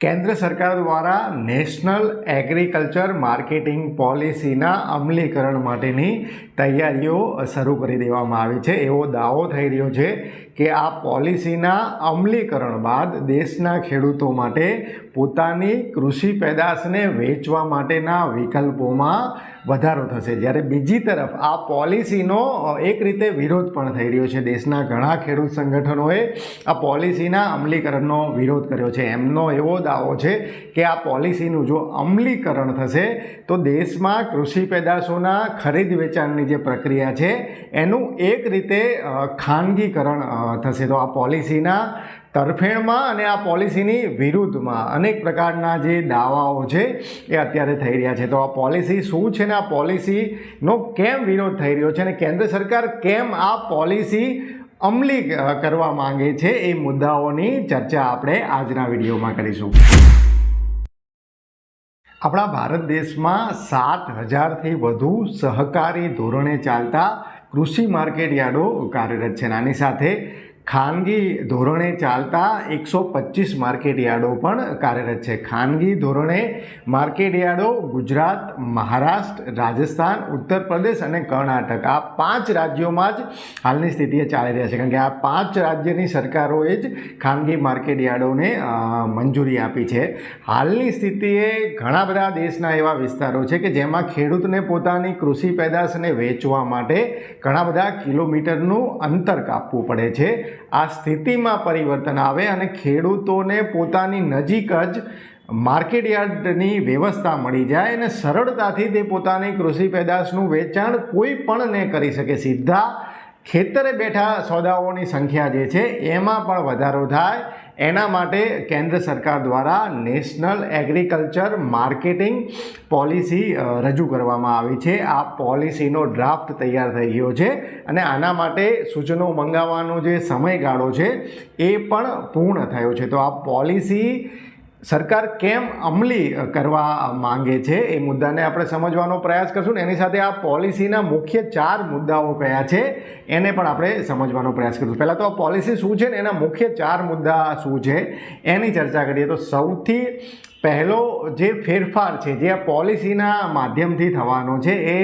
કેન્દ્ર સરકાર દ્વારા નેશનલ એગ્રીકલ્ચર માર્કેટિંગ પોલિસીના અમલીકરણ માટેની તૈયારીઓ શરૂ કરી દેવામાં આવી છે. એવો દાવો થઈ રહ્યો છે કે આ પોલિસીના અમલીકરણ બાદ દેશના ખેડૂતો માટે પોતાની કૃષિ પેદાશને વેચવા માટેના વિકલ્પોમાં વધારો થશે. જ્યારે બીજી તરફ આ પોલિસીનો એક રીતે વિરોધ પણ થઈ રહ્યો છે. દેશના ઘણા ખેડૂત સંગઠનોએ આ પોલિસીના અમલીકરણનો વિરોધ કર્યો છે. એમનો એવો દાવો છે કે આ પોલિસીનું જો અમલીકરણ થશે, તો દેશમાં કૃષિ પેદાશોના ખરીદ વેચાણની જે પ્રક્રિયા છે, એનું એક રીતે ખાનગીકરણ થશે. તો આ પોલિસીના તરફેણમાં અને આ પોલિસીની વિરુદ્ધમાં અનેક પ્રકારના જે દાવાઓ છે, એ અત્યારે થઈ રહ્યા છે. તો આ પોલિસી શું છે ને આ પોલિસીનો કેમ વિરોધ થઈ રહ્યો છે અને કેન્દ્ર સરકાર કેમ આ પોલિસી અમલી કરવા માંગે છે, એ મુદ્દાઓની ચર્ચા આપણે આજના વિડીયોમાં કરીશું. આપણા ભારત દેશમાં સાત હજારથી વધુ સહકારી ધોરણે ચાલતા કૃષિ માર્કેટ યાર્ડો કાર્યરત છે. આની સાથે ખાનગી ધોરણે ચાલતા એકસો પચીસ માર્કેટ યાર્ડો પણ કાર્યરત છે. ખાનગી ધોરણે માર્કેટ યાર્ડો ગુજરાત, મહારાષ્ટ્ર, રાજસ્થાન ઉત્તર પ્રદેશ અને કર્ણાટક. આ પાંચ રાજ્યોમાં જ હાલની સ્થિતિએ ચાલી રહ્યા છે. કારણ કે આ પાંચ રાજ્યની સરકારોએ જ ખાનગી માર્કેટ યાર્ડોને મંજૂરી આપી છે. હાલની સ્થિતિએ ઘણા બધા દેશના એવા વિસ્તારો છે કે જેમાં ખેડૂતને પોતાની કૃષિ પેદાશને વેચવા માટે ઘણા બધા કિલોમીટરનું અંતર કાપવું પડે છે. આ સ્થિતિમાં પરિવર્તન આવે અને ખેડૂતોને પોતાની નજીક જ માર્કેટ યાર્ડની વ્યવસ્થા મળી જાય અને સરળતાથી તે પોતાની કૃષિ પેદાશનું વેચાણ કોઈ પણને કરી શકે. સીધા ખેતરે બેઠા સોદાઓની સંખ્યા જે છે, એમાં પણ વધારો થાય એના માટે કેન્દ્ર સરકાર દ્વારા નેશનલ એગ્રીકલ્ચર માર્કેટિંગ પોલિસી રજૂ કરવામાં આવી છે. આ પોલિસીનો ડ્રાફ્ટ તૈયાર થઈ ગયો છે અને આના માટે સૂચનો મંગાવવાનો જે સમયગાળો છે એ પણ પૂર્ણ થયો છે. તો આ પોલિસી સરકાર કેમ અમલી કરવા માંગે છે એ મુદ્દાને આપણે સમજવાનો પ્રયાસ કરશું ને એની સાથે આ પોલિસીના મુખ્ય ચાર મુદ્દાઓ કયા છે એને પણ આપણે સમજવાનો પ્રયાસ કરીશું. પહેલાં તો આ પોલિસી શું છે ને એના મુખ્ય ચાર મુદ્દા શું છે એની ચર્ચા કરીએ. તો સૌથી પહેલો જે ફેરફાર છે, જે આ પોલિસીના માધ્યમથી થવાનો છે એ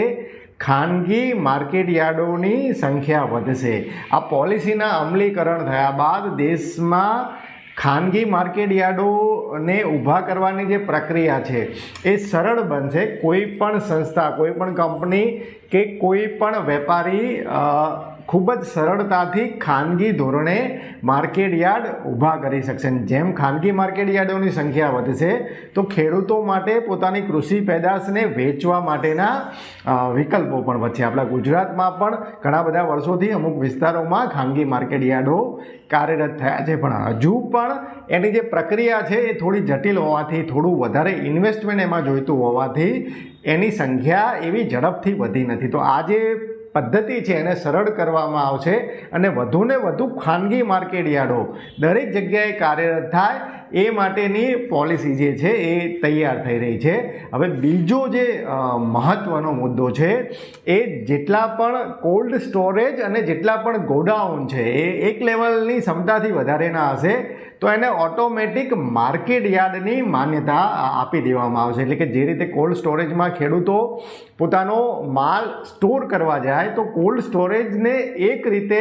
ખાનગી માર્કેટ યાર્ડોની સંખ્યા વધશે. આ પોલિસીના અમલીકરણ થયા બાદ દેશમાં ખાનગી માર્કેટ યાર્ડોને ઊભા કરવાની જે પ્રક્રિયા છે, એ સરળ બનશે. કોઈ પણ સંસ્થા, કોઈ પણ કંપની કે કોઈ પણ વેપારી ખૂબ જ સરળતાથી ખાનગી ધોરણે માર્કેટ યાર્ડ ઊભા કરી શકશે. જેમ ખાનગી માર્કેટ યાર્ડોની સંખ્યા વધશે, તો ખેડૂતો માટે પોતાની કૃષિ પેદાશને વેચવા માટેના વિકલ્પો પણ વધશે. આપણા ગુજરાતમાં પણ ઘણા બધા વર્ષોથી અમુક વિસ્તારોમાં ખાનગી માર્કેટ યાર્ડો કાર્યરત થયા છે. પણ હજુ પણ એની જે પ્રક્રિયા છે એ થોડી જટિલ હોવાથી, થોડું વધારે ઇન્વેસ્ટમેન્ટ એમાં જોઈતું હોવાથી એની સંખ્યા એવી ઝડપથી વધી નથી. તો આ જે પદ્ધતિ છે એને સરળ કરવામાં આવશે અને વધુને વધુ ખાનગી માર્કેટ યાર્ડો દરેક જગ્યાએ કાર્યરત થાય એ માટેની પોલિસી જે છે એ તૈયાર થઈ રહી છે. હવે બીજો જે મહત્ત્વનો મુદ્દો છે એ જેટલા પણ કોલ્ડ સ્ટોરેજ અને જેટલા પણ ગોડાઉન છે એ એક લેવલની ક્ષમતાથી વધારેના હશે. તો એને ઓટોમેટિક માર્કેટ યાર્ડની માન્યતા આપી દેવામાં આવશે. એટલે કે જે રીતે કોલ્ડ સ્ટોરેજમાં ખેડૂતો પોતાનો માલ સ્ટોર કરવા જાય, તો કોલ્ડ સ્ટોરેજને એક રીતે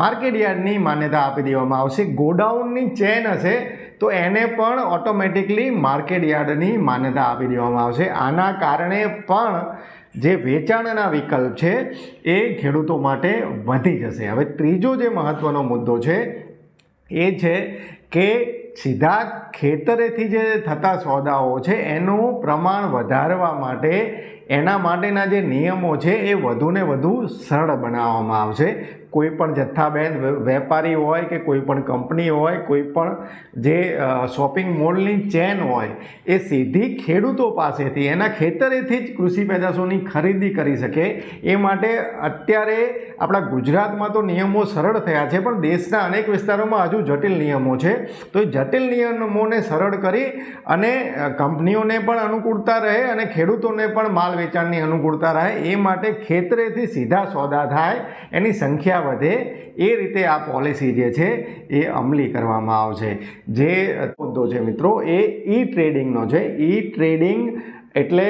માર્કેટ યાર્ડની માન્યતા આપી દેવામાં આવશે. ગોડાઉનની ચેન હશે, તો એને પણ ઓટોમેટિકલી માર્કેટ યાર્ડની માન્યતા આપી દેવામાં આવશે. આના કારણે પણ જે વેચાણના વિકલ્પ છે, એ ખેડૂતો માટે વધી જશે. હવે ત્રીજો જે મહત્ત્વનો મુદ્દો છે, એ છે કે સીધા ખેતરેથી જે થતા સોદાઓ છે એનું પ્રમાણ વધારવા માટે એના માટેના જે નિયમો છે એ વધુને વધુ સરળ બનાવવામાં આવશે. કોઈ પણ જથ્થાબેન વેપારી હોય કે કોઈ પણ કંપની હોય, કોઈ પણ જે શોપિંગ મોલની ચેન હોય, એ સીધી ખેડૂતો પાસેથી, એના ખેતરેથી જ કૃષિ પેદાશોની ખરીદી કરી શકે. એ માટે અત્યારે આપણા ગુજરાતમાં તો નિયમો સરળ થયા છે, પણ દેશના અનેક વિસ્તારોમાં હજુ જટિલ નિયમો છે. તો એ જટિલ નિયમોને સરળ કરી અને કંપનીઓને પણ અનુકૂળતા રહે અને ખેડૂતોને પણ માલ વેચાણની અનુકૂળતા રહે, એ માટે ખેતરેથી સીધા સોદા થાય, એની સંખ્યા વધે, એ રીતે આ પોલિસી જે છે એ અમલી કરવામાં આવશે. જે મુદ્દો છે મિત્રો, એ ઈ ટ્રેડિંગનો છે. ઈ ટ્રેડિંગ એટલે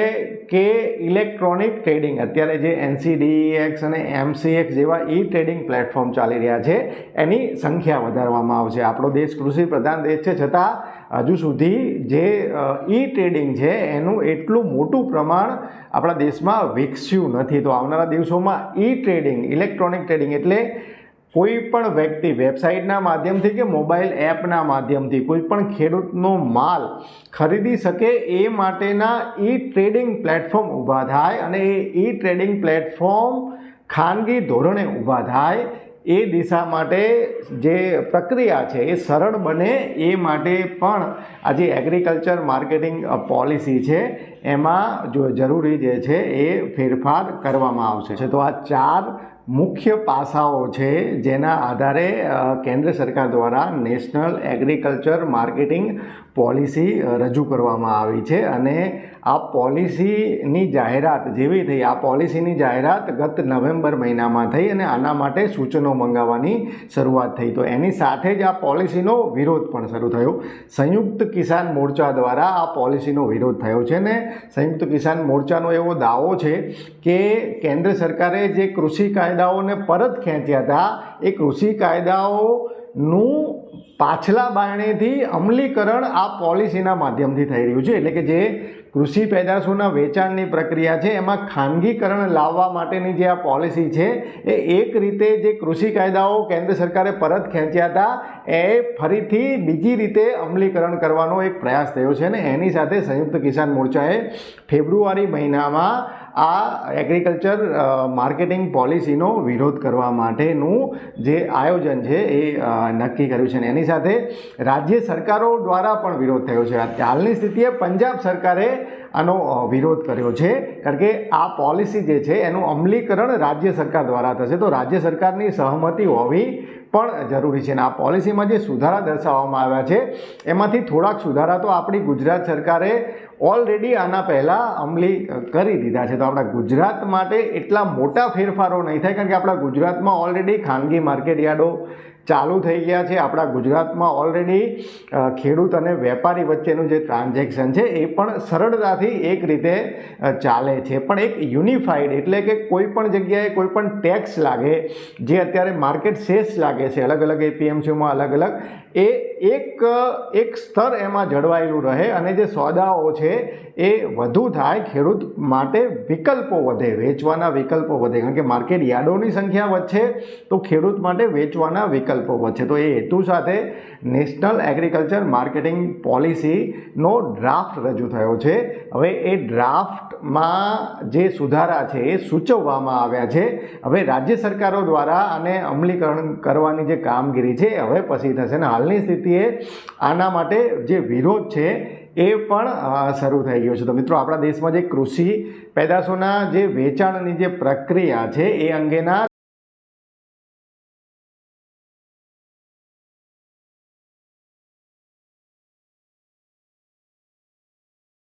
કે ઇલેક્ટ્રોનિક ટ્રેડિંગ. અત્યારે જે એનસીડીએક્સ અને એમસીએક્સ જેવા ઈ ટ્રેડિંગ પ્લેટફોર્મ ચાલી રહ્યા છે, એની સંખ્યા વધારવામાં આવશે. આપણો દેશ કૃષિ પ્રધાન દેશ છે, છતાં હજુ સુધી જે ઈ ટ્રેડિંગ છે, એનું એટલું મોટું પ્રમાણ આપણા દેશમાં વિકસ્યું નથી. તો આવનારા દિવસોમાં ઈ ટ્રેડિંગ ઇલેક્ટ્રોનિક ટ્રેડિંગ એટલે કોઈ પણ વ્યક્તિ વેબસાઇટના માધ્યમથી કે મોબાઈલ એપના માધ્યમથી કોઈ પણ ખેડૂતનો માલ ખરીદી શકે એ માટેના ઈ ટ્રેડિંગ પ્લેટફોર્મ ઊભા થાય અને એ ઈ ટ્રેડિંગ પ્લેટફોર્મ ખાનગી ધોરણે ઊભા થાય એ દિશા માટે જે પ્રક્રિયા છે એ સરળ બને એ માટે પણ આ જે એગ્રીકલ્ચર માર્કેટિંગ પોલિસી છે એમાં જો જરૂરી જે છે એ ફેરફાર કરવામાં આવશે. તો આ ચાર મુખ્ય પાસાઓ છે જેના આધારે કેન્દ્ર સરકાર દ્વારા નેશનલ એગ્રીકલ્ચર માર્કેટિંગ પોલિસી રજૂ કરવામાં આવી છે અને આ પોલિસીની જાહેરાત જેવી થઈ, આ પોલિસીની જાહેરાત ગત નવેમ્બર મહિનામાં થઈ અને આના માટે સૂચનો મંગાવવાની શરૂઆત થઈ. તો એની સાથે જ આ પોલિસીનો વિરોધ પણ શરૂ થયો. સંયુક્ત કિસાન મોરચા દ્વારા આ પોલિસીનો વિરોધ થયો છે ને સંયુક્ત કિસાન મોરચાનો એવો દાવો છે કે કેન્દ્ર સરકારે જે કૃષિ કાયદાઓને પરત ખેંચ્યા હતા, એ કૃષિ કાયદાઓનું પાછલા બારણેથી અમલીકરણ આ પોલિસીના માધ્યમથી થઈ રહ્યું છે. એટલે કે જે કૃષિ પેદાશોના વેચાણની પ્રક્રિયા છે, એમાં ખાનગીકરણ લાવવા માટેની જે આ પોલિસી છે, એ એક રીતે જે કૃષિ કાયદાઓ કેન્દ્ર સરકારે પરત ખેંચ્યા હતા, એ ફરીથી બીજી રીતે અમલીકરણ કરવાનો એક પ્રયાસ થયો છે અને એની સાથે સંયુક્ત કિસાન મોરચાએ ફેબ્રુઆરી મહિનામાં આ એગ્રીકલ્ચર માર્કેટિંગ પોલિસીનો વિરોધ કરવા માટેનું જે આયોજન છે એ નક્કી કર્યું છે અને એની સાથે રાજ્ય સરકારો દ્વારા પણ વિરોધ થયો છે. હાલની સ્થિતિએ પંજાબ સરકારે આનો વિરોધ કર્યો છે. કારણ કે આ પોલિસી જે છે એનું અમલીકરણ રાજ્ય સરકાર દ્વારા થશે. તો રાજ્ય સરકારની સહમતિ હોવી પણ જરૂરી છે. અને આ પોલિસીમાં જે સુધારા દર્શાવવામાં આવ્યા છે, એમાંથી થોડાક સુધારા તો આપણી ગુજરાત સરકારે ઓલરેડી આના પહેલાં અમલી કરી દીધા છે. તો આપણા ગુજરાત માટે એટલા મોટા ફેરફારો નહીં થાય, કારણ કે આપણા ગુજરાતમાં ઓલરેડી ખાનગી માર્કેટ યાર્ડો ચાલુ થઈ ગયા છે આપણા ગુજરાતમાં ઓલરેડી ખેડૂત અને વેપારી વચ્ચેનું જે ટ્રાન્ઝેક્શન છે એ પણ સરળતાથી એક રીતે ચાલે છે. પણ એક યુનિફાઈડ એટલે કે કોઈ પણ જગ્યાએ કોઈ પણ ટેક્સ લાગે, જે અત્યારે માર્કેટ સેસ લાગે છે, અલગ અલગ એપીએમસીમાં અલગ અલગ, એ એક એક સ્તર એમાં જળવાયેલું રહે અને જે સોદાઓ છે એ વધુ થાય, ખેડૂત માટે વિકલ્પો વધે, વેચવાના વિકલ્પો વધે. કારણ કે માર્કેટ યાર્ડોની સંખ્યા વધશે, તો ખેડૂત માટે વેચવાના વિકલ્પો વધશે તો એ હેતુ સાથે નેશનલ એગ્રીકલ્ચર માર્કેટિંગ પોલિસીનો ડ્રાફ્ટ રજૂ થયો છે. હવે એ ડ્રાફ્ટમાં જે સુધારા છે એ સૂચવવામાં આવ્યા છે. હવે રાજ્ય સરકારો દ્વારા આને અમલીકરણ કરવાની જે કામગીરી છે હવે પછી થશે ને હાલની સ્થિતિએ આના માટે જે વિરોધ છે એ પણ શરૂ થઈ ગયો છે. તો મિત્રો, આપણા દેશમાં જે કૃષિ પેદાશોના જે વેચાણની જે પ્રક્રિયા છે એ અંગેના